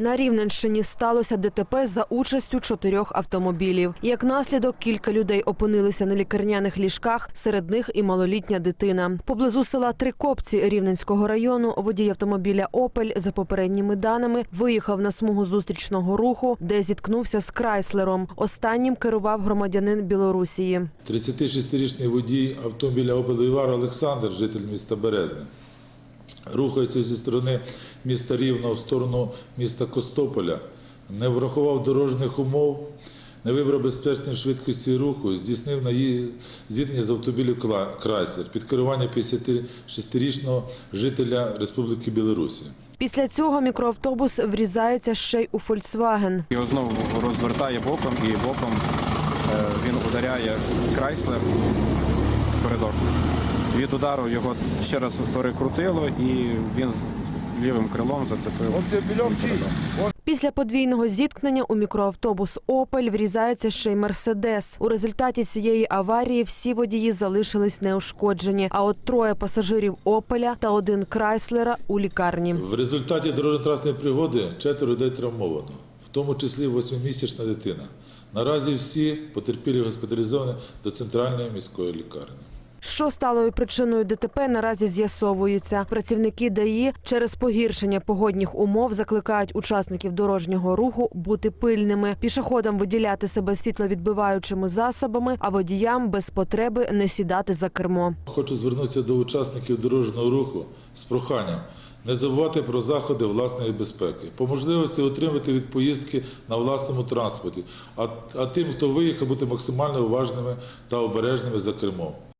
На Рівненщині сталося ДТП за участю чотирьох автомобілів. Як наслідок, кілька людей опинилися на лікарняних ліжках, серед них і малолітня дитина. Поблизу села Трикопці Рівненського району водій автомобіля Опель за попередніми даними виїхав на смугу зустрічного руху, де зіткнувся з Крайслером. Останнім керував громадянин Білорусії. 36-річний водій автомобіля «Опел Вівар» Олександр, житель міста Березне, рухається зі сторони міста Рівного в сторону міста Костополя, не врахував дорожніх умов, не вибрав безпечної швидкості руху, здійснив наї- зіткнення з автомобілем «Кла- Крайслер під керування 56-річного жителя Республіки Білорусі. Після цього мікроавтобус врізається ще й у Фольксваген. Його знову розвертає боком і боком е, він ударяє Крайслер впередок. Від удару його ще раз перекрутило і він з лівим крилом зацепив. Після подвійного зіткнення у мікроавтобус Опель врізається ще й Мерседес. У результаті цієї аварії всі водії залишились неушкоджені. А от троє пасажирів Опеля та один Крайслера у лікарні. В результаті дорожньо-транспортної пригоди четверо людей травмовано, в тому числі восьмимісячна дитина. Наразі всі потерпілі госпіталізовані до центральної міської лікарні. Що стало причиною ДТП, наразі з'ясовується. Працівники ДАІ через погіршення погодних умов закликають учасників дорожнього руху бути пильними, пішоходам виділяти себе світловідбиваючими засобами, а водіям без потреби не сідати за кермо. Хочу звернутися до учасників дорожнього руху з проханням не забувати про заходи власної безпеки, по можливості отримати від поїздки на власному транспорті, а, а тим, хто виїхав, бути максимально уважними та обережними за кермом.